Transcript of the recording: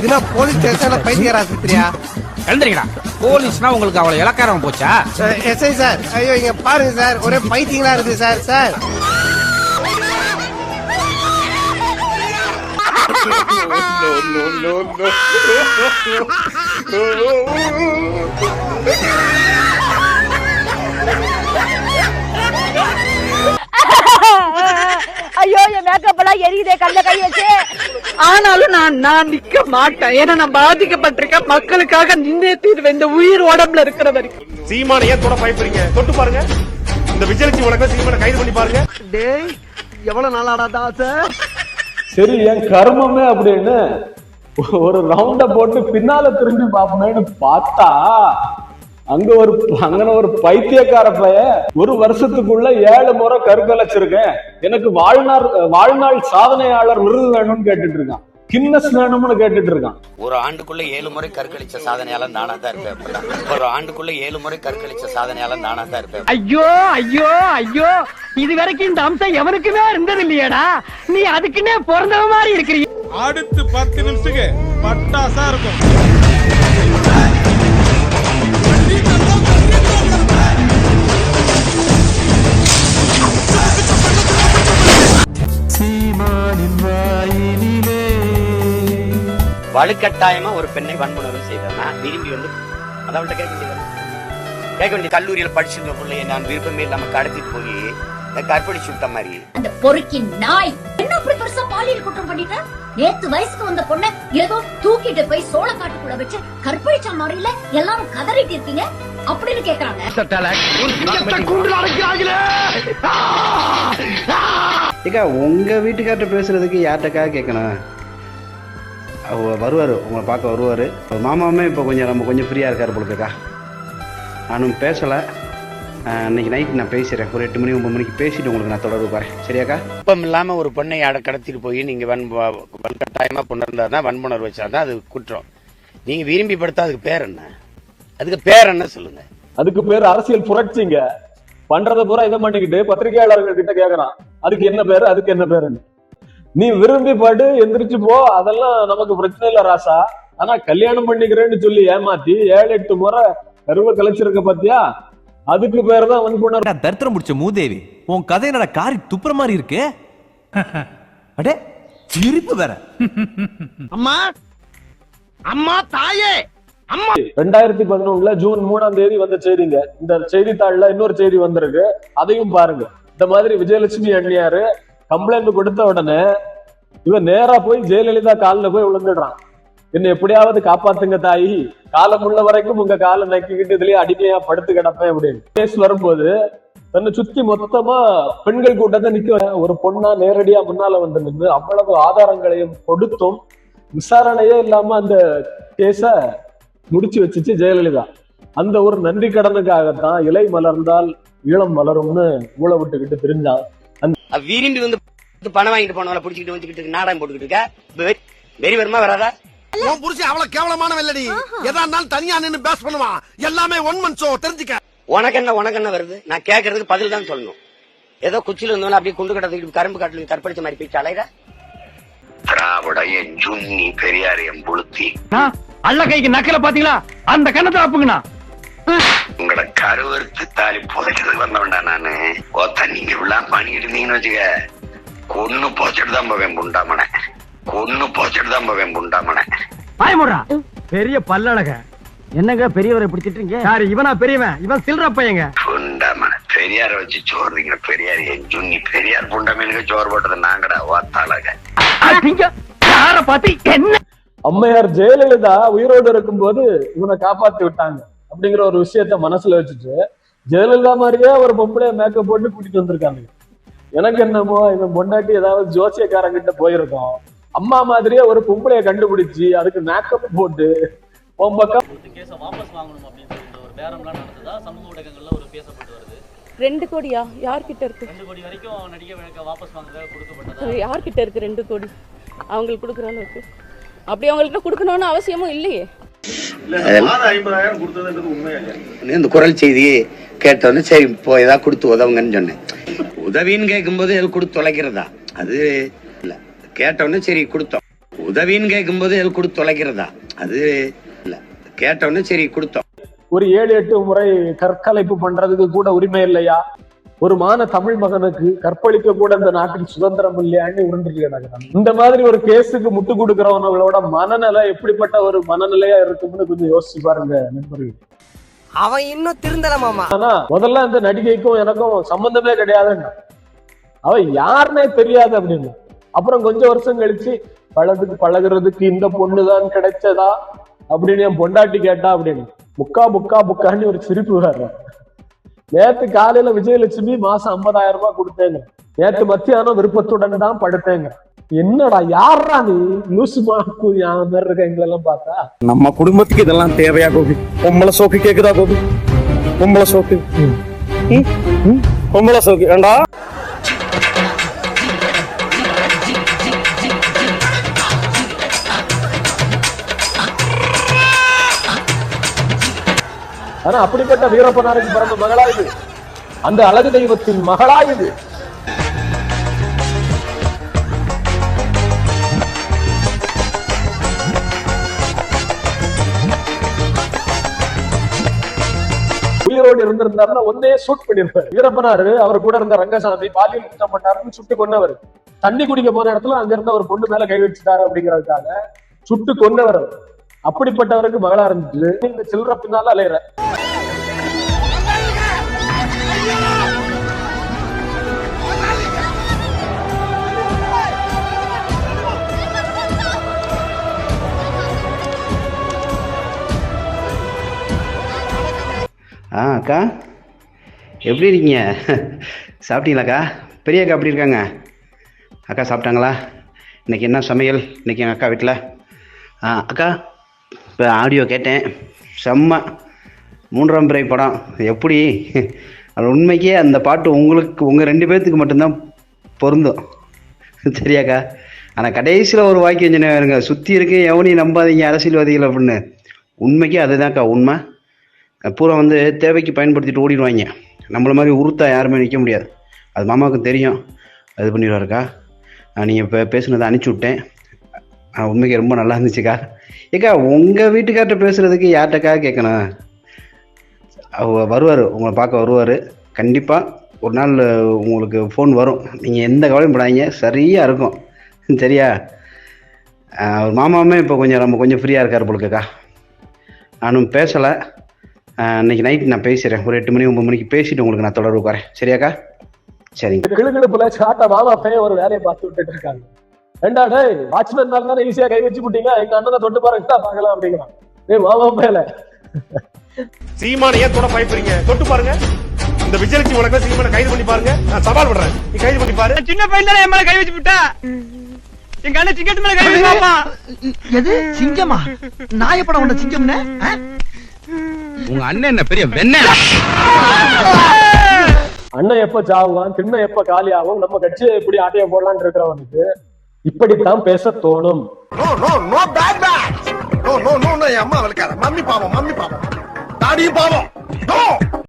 இதுனா போலீஸ் ஸ்டேஷன்ல பைத்தியர் ஆஸ்பத்திரியா? எழுந்திரிக்கடா போலீஸ்னா உங்களுக்கு அவ்வளவு இலக்காரம் போச்சா? SI sir. ஐயோ இங்க பாருங்க சார். ஒரே பைத்தியங்களா இருக்கு சார் சார். ஐயோ என் மேக்கப் எல்லாம் எரியுதே கல்ல கை வச்சு. ஆனாலும் நான் நான் நிக்க மாட்டேன். ஏன்னா நான் பாதிக்கப்பட்டிருக்கேன் மக்களுக்காக நின்னே தீர்வேன். இந்த உயிர் உடம்புல இருக்கிற வரைக்கும். சீமான ஏன் தொட பயப்படுறீங்க? தொட்டு பாருங்க. இந்த விஜயலட்சுமி வழக்கம் சீமான கைது பண்ணி பாருங்க. டேய் எவ்வளவு நாளாடா தாச சரி என் கர்மமே அப்படின்னு ஒரு ரவுண்ட போட்டு பின்னால திரும்பி பாப்பமேன்னு பார்த்தா அங்க ஒரு அங்கன ஒரு பைத்தியக்கார பைய ஒரு வருஷத்துக்குள்ள ஏழு முறை கருக்கலைச்சிருக்கேன். எனக்கு வாழ்நாள் வாழ்நாள் சாதனையாளர் விருது வேணும்னு கேட்டுட்டு இருக்கான் கின்னஸ் வேணும்னு கேட்டுட்டு இருக்கான் ஒரு ஆண்டுக்குள்ள ஏழு முறை கற்களிச்ச சாதனையாளர் நானா தான் இருப்பேன். அப்படின்னா. ஒரு ஆண்டுக்குள்ள ஏழு முறை கற்களிச்ச சாதனையாளர் நானா தான் இருப்பேன். ஐயோ ஐயோ ஐயோ. இது வரைக்கும் இந்த அம்சம் எவனுக்குமே இருந்தது இல்லையாடா நீ அதுக்குன்னே பிறந்தவ மாதிரி இருக்கிறீ அடுத்து பத்து நிமிஷத்துக்கு பட்டாசா இருக்கும். வலுக்கட்டாயமா ஒரு பெண்ணை வன்புணர்வு செய்தனா விரும்பி வந்து அதவள்கிட்ட கேட்க வேண்டியது கேட்க வேண்டிய கல்லூரியில் படிச்சிருந்த பிள்ளைய நான் விருப்பமே இல்லாம கடத்திட்டு போய் இந்த கற்பழிச்சு விட்ட மாதிரி. அந்த பொறுக்கி நாய் என்ன அப்படி பெருசா பாலியல் குற்றம் பண்ணிட்ட? நேத்து வயசுக்கு வந்த பொண்ண ஏதோ தூக்கிட்டு போய் சோளக்காட்டுக்குள்ள வச்சு கற்பழிச்ச மாதிரில எல்லாரும் கதறிட்டு இருக்கீங்க. அப்படின்னு கேக்குறாங்க. உங்க வீட்டுக்கார்ட்ட பேசுறதுக்கு யார்கிட்டக்கா கேட்கணும் வருவார் உங்களை பார்க்க வருவார். மாமாவுமே இப்போ கொஞ்சம் நம்ம கொஞ்சம் ஃப்ரீயாக இருக்கார் பொழுதுக்கா நானும் பேசலை. இன்னைக்கு நைட் நான் பேசுகிறேன் ஒரு எட்டு மணி ஒன்பது மணிக்கு பேசிட்டு உங்களுக்கு நான் தொடர்பு பாறேன் சரியாக்கா? விருப்பம் இல்லாம ஒரு பெண்ணை அட கடத்திட்டு போய் நீங்க வன் வன்கட்டாயமா புணர்ந்தாதான் வன்புணர்வு வச்சாதான் அது குற்றம். நீங்க விரும்பி படுத்தா அதுக்கு பேர் என்ன? அதுக்கு பேர் என்ன சொல்லுங்க? அதுக்கு பேர் அரசியல் புரட்சிங்க. பண்றத பூரா இதை பண்ணிக்கிட்டு பத்திரிகையாளர்கள் கிட்ட கேக்குறான். அதுக்கு என்ன பேரு அதுக்கு என்ன பேருன்னு. நீ விரும்பி படு எந்திரிச்சு போ அதெல்லாம் நமக்கு பிரச்சனை இல்ல ராசா. ஆனா கல்யாணம் பண்ணிக்கிறேன்னு சொல்லி ஏமாத்தி ஏழு எட்டு முறை கருவை கலைச்சிருக்க பாத்தியா? அதுக்கு பேர் தான் வன்புணர். தரித்திரம் முடிச்ச மூதேவி உன் கதை என்னடா காரி துப்புற மாதிரி இருக்கு? அடே சிரிப்பு வேற. அம்மா அம்மா தாயே ரெண்டாயிரத்தி பதினொன்னுல ஜூன் மூணாம் தேதி வந்த செய்திங்க. இந்த செய்தித்தாள்ல இன்னொரு செய்தி வந்திருக்கு. அதையும் பாருங்க. இந்த மாதிரி விஜயலட்சுமி அண்ணியாரு கம்ப்ளைண்ட் கொடுத்த உடனே இவன் நேரா போய் ஜெயலலிதா காலில் போய் விழுந்துடுறான். என்ன எப்படியாவது காப்பாத்துங்க தாயி. காலம் உள்ள வரைக்கும் உங்க காலை நக்கிக்கிட்டு இதுலயே அடிமையா படுத்து கிடப்பேன் அப்படின்னு. கேஸ் வரும்போது தன்னை சுத்தி மொத்தமா பெண்கள் கூட்டத்தை நிக்க ஒரு பொண்ணா நேரடியா முன்னால வந்து நின்று அவ்வளவு ஆதாரங்களையும் கொடுத்தும் விசாரணையே இல்லாம அந்த கேஸ முடிச்சு வச்சுச்சு ஜெயலலிதா. அந்த ஒரு நன்றி கடனுக்காகத்தான் இலை மலர்ந்தால் ஈழம் மலரும்னு ஊழ விட்டுக்கிட்டு தெரிஞ்சான் விரும்பி வந்து பணம் வாங்கிட்டு போனவங்கள பிடிச்சிக்கிட்டு வந்துக்கிட்டு நாடகம் போட்டுக்கிட்டு இருக்க? வெறி வருமா வராதா? உன் புருஷன் அவ்வளவு கேவலமானவன் இல்லடி. எதா இருந்தாலும் தனியா நின்னு பேஸ் பண்ணுவான் எல்லாமே ஒன் மந்த் ஷோ தெரிஞ்சுக்க. உனக்கு என்ன உனக்கு என்ன வருது? நான் கேட்கறதுக்கு பதில் தான் சொல்லணும். ஏதோ குச்சியில இருந்தவன அப்படியே குண்டு கடத்திட்டு கரும்பு காட்டுல கற்பழிச்ச மாதிரி போயிட்டு அலையிற? திராவிட என் ஜுன்னி பெரியார் என் புளுத்தி. அல்ல கைக்கு நக்கல பாத்தீங்களா அந்த கண்ணத்தை அப்புங்கண்ணா உங்களை கருவறுத்து தாலி புதைக்கிறதுக்கு வந்தவன்டா நானு. ஒத்த நீங்க இவ்வளவு பண்ணிட்டு இருந்தீங்கன்னு வச்சுக்க. கொன்னு போச்சுட்டு தான் போவேன் புண்டாமனை கொன்னு போச்சுட்டு தான் போவேன் புண்டாமனை பாயமுடா பெரிய பல்லழக. என்னங்க பெரியவரை பிடிச்சிட்டு இருக்கீங்க யாரு இவனா பெரியவன்? இவன் சில்ற பையங்க. புண்டாமனை பெரியார வச்சு சோறு திங்கிற பெரியார் என் ஜுன்னி. பெரியார் புண்டமேனுக்கு சோறு போட்டது நாங்கடா ஓத்தாளக நீங்க யார பார்த்து என்ன? அம்மையார் ஜெயலலிதா உயிரோடு இருக்கும்போது இவனை காப்பாத்தி விட்டாங்க அப்படிங்கிற ஒரு விஷயத்த மனசுல வச்சுட்டு ஜெயலலிதா மாதிரியே ஒரு பொம்பளைய மேக்கப் போட்டு கூட்டிட்டு வந்திருக்காங்க. எனக்கு என்னமோ இவன் பொண்டாட்டி ஏதாவது ஜோசியக்காரங்கிட்ட போயிருக்கோம். அம்மா மாதிரியே ஒரு பொம்பளைய கண்டுபிடிச்சு அதுக்கு மேக்கப் போட்டு உன் பக்கம் கேஸை வாபஸ் வாங்கணும் அப்படின்னு சொல்லிட்டு ஒரு பேரம்லாம் நடந்ததா? சமூக ஊடகங்கள்ல ஒரு பேசப்பட்டு வருது. ரெண்டு கோடியா? யார்கிட்ட இருக்கு? ரெண்டு கோடி வரைக்கும் நடிகை வழக்க வாபஸ் வாங்குறதாக கொடுக்கப்பட்டதா? யார்கிட்ட இருக்கு ரெண்டு கோடி? அவங்களுக்கு கொடுக்குற அளவுக்கு அப்படி அவங்கள்ட்ட கொடுக்கணும்னு அவசியமும் இல்லையே. இல்லையா இந்த குரல் செய்தி கேட்டோன்னு சரி இப்போ ஏதாவது கொடுத்து உதவுங்கன்னு சொன்னேன். உதவின்னு கேட்கும்போது எது கொடுத்து தொலைக்கிறதா? அது இல்ல. கேட்டோன்னே சரி கொடுத்தோம். உதவின்னு கேட்கும்போது எது கொடுத்து தொலைக்கிறதா? அது இல்ல. கேட்டோன்னு சரி கொடுத்தோம். ஒரு ஏழு எட்டு முறை கற்கலைப்பு பண்றதுக்கு கூட உரிமை இல்லையா? ஒரு மான தமிழ் மகனுக்கு கற்பழிக்க கூட இந்த நாட்டில் சுதந்திரம் இல்லையான்னு உருண்டு கிடக்குறாங்க இந்த மாதிரி ஒரு கேஸுக்கு முட்டு கொடுக்கறவனங்களோட மனநிலை எப்படிப்பட்ட ஒரு மனநிலையா இருக்கும்னு கொஞ்சம் யோசிச்சு பாருங்க நண்பர்கள். அவன் இன்னும் திருந்தல மாமா. ஆனா முதல்ல அந்த நடிகைக்கும் எனக்கும் சம்பந்தமே கிடையாதுன்னா அவ யாருன்னே தெரியாது அப்படின்னு. அப்புறம் கொஞ்சம் வருஷம் கழிச்சு பழகுக்கு பழகுறதுக்கு இந்த பொண்ணுதான் கிடைச்சதா அப்படின்னு என் பொண்டாட்டி கேட்டா அப்படின்னு. முக்கா முக்கா முக்கான்னு ஒரு சிரிப்பு வர்ற நேத்து காலையில விஜயலட்சுமி மாசம் ஐம்பதாயிரம் ரூபாய் கொடுத்தேங்க. நேத்து மத்தியானம் விருப்பத்துடன் தான் படுத்தேங்க. என்னடா யாரா நீ? லூசு மாதிரி இருக்க எங்களெல்லாம் பார்த்தா? நம்ம குடும்பத்துக்கு இதெல்லாம் தேவையா கோபி? பொம்பளை சோக்கு கேக்குதா கோபி? பொம்பளை சோக்கு. பொம்பளை சோக்கு. ஏண்டா? ஆனா அப்படிப்பட்ட வீரப்பனாருக்கு பிறந்த மகளா இது. அந்த அழகு தெய்வத்தின் மகளா இது. உயிரோடு இருந்திருந்தாருன்னா ஒன்னே சூட் பண்ணிருப்பாரு. வீரப்பனாரு அவர் கூட இருந்த ரங்கசாமி பாலியல் குற்றம் பண்ணாருன்னு சுட்டு கொன்னவர். தண்ணி குடிக்க போன இடத்துல அங்க இருந்த ஒரு பொண்ணு மேல கை வச்சுட்டாரு அப்படிங்கறதுக்காக சுட்டு கொன்னவர் அவர். அப்படிப்பட்டவருக்கு மகளா இருந்துச்சு. இந்த சில்லற பின்னால அலையிற. ஆ அக்கா. எப்படி இருக்கீங்க? சாப்பிட்டீங்களாக்கா? பெரிய அக்கா எப்படி இருக்காங்க? அக்கா சாப்பிட்டாங்களா? இன்னைக்கு என்ன சமையல்? இன்னைக்கு எங்கள் அக்கா வீட்டில் ஆ அக்கா இப்போ ஆடியோ கேட்டேன். செம்ம. மூன்றாம் பிறை படம். எப்படி? அது உண்மைக்கே அந்த பாட்டு உங்களுக்கு உங்கள் ரெண்டு பேர்த்துக்கு மட்டும்தான் பொருந்தும். சரியாக்கா? ஆனால் கடைசியில் ஒரு வாக்கியம் சொன்னாருங்க சுற்றி இருக்கு எவனையும் நம்பாதீங்க அரசியல்வாதிகள் அப்படின்னு. உண்மைக்கே அதுதான்க்கா உண்மை. பூரா வந்து தேவைக்கு பயன்படுத்திட்டு ஓடிடுவாங்க. நம்மள மாதிரி உருத்தா யாருமே நிற்க முடியாது. அது மாமாவுக்கு தெரியும். அது பண்ணிடுவாருக்கா? நீங்கள் இப்போ பேசுனதை அனுப்பிச்சி விட்டேன். உண்மைக்கு ரொம்ப நல்லா இருந்துச்சுக்கா. ஏக்கா உங்கள் வீட்டுக்கார்ட்ட பேசுகிறதுக்கு யார்கிட்டக்கா கேட்கணும் அவ வருவார் உங்களை பார்க்க வருவார். கண்டிப்பாக ஒரு நாள் உங்களுக்கு ஃபோன் வரும். நீங்கள் எந்த கவலையும் படாதீங்க சரியாக இருக்கும். சரியா? அவர் மாமாவுமே இப்போ கொஞ்சம் நம்ம கொஞ்சம் ஃப்ரீயாக இருக்கார் போலுக்கக்கா நானும் பேசலை. இன்னைக்கு நைட் நான் பேசுகிறேன் ஒரு எட்டு மணி ஒம்பது மணிக்கு பேசிட்டு உங்களுக்கு நான் தொடர்பு வரேன் சரியாக்கா? சரிங்க. கிளுகிழுப்புல சாட்ட மாமா பையன் ஒரு வேலையை பார்த்து விட்டுட்டு இருக்காங்க. ஏண்டா டேய் வாட்ச்மேன் மேல தானே ஈஸியா கை வச்சு விட்டீங்க எங்க அண்ணனை தொட்டு பாருங்க பார்க்கலாம் அப்படிங்கிறான். டேய் மாமா பையல சீமான ஏன் தொட பயப்படுறீங்க? தொட்டு பாருங்க. இந்த விஜயலட்சுமி உனக்கு சீமான கைது பண்ணி பாருங்க. நான் சவால் பண்றேன் நீ கைது பண்ணி பாரு. சின்ன பையன் தானே என் மேல கை வச்சு விட்டா எங்க அண்ணன் சிங்கத்து மேல கை வச்சுப்பாப்பா எது? சிங்கமா? நாயப்படம் உண்ட சிங்கம்னு? உங்க அண்ணன் என்ன பெரிய வெண்ண அண்ணன் எப்ப சாவுவான் திண்ணை எப்ப காலி ஆகும் நம்ம கட்சியை எப்படி ஆட்டைய போடலான்னு இருக்கிறவனுக்கு இப்படித்தான் பேச தோணும். No no no no no no அம்மா மம்மி பாவம் மம்மி பாவம். தாடியும் பாவம்.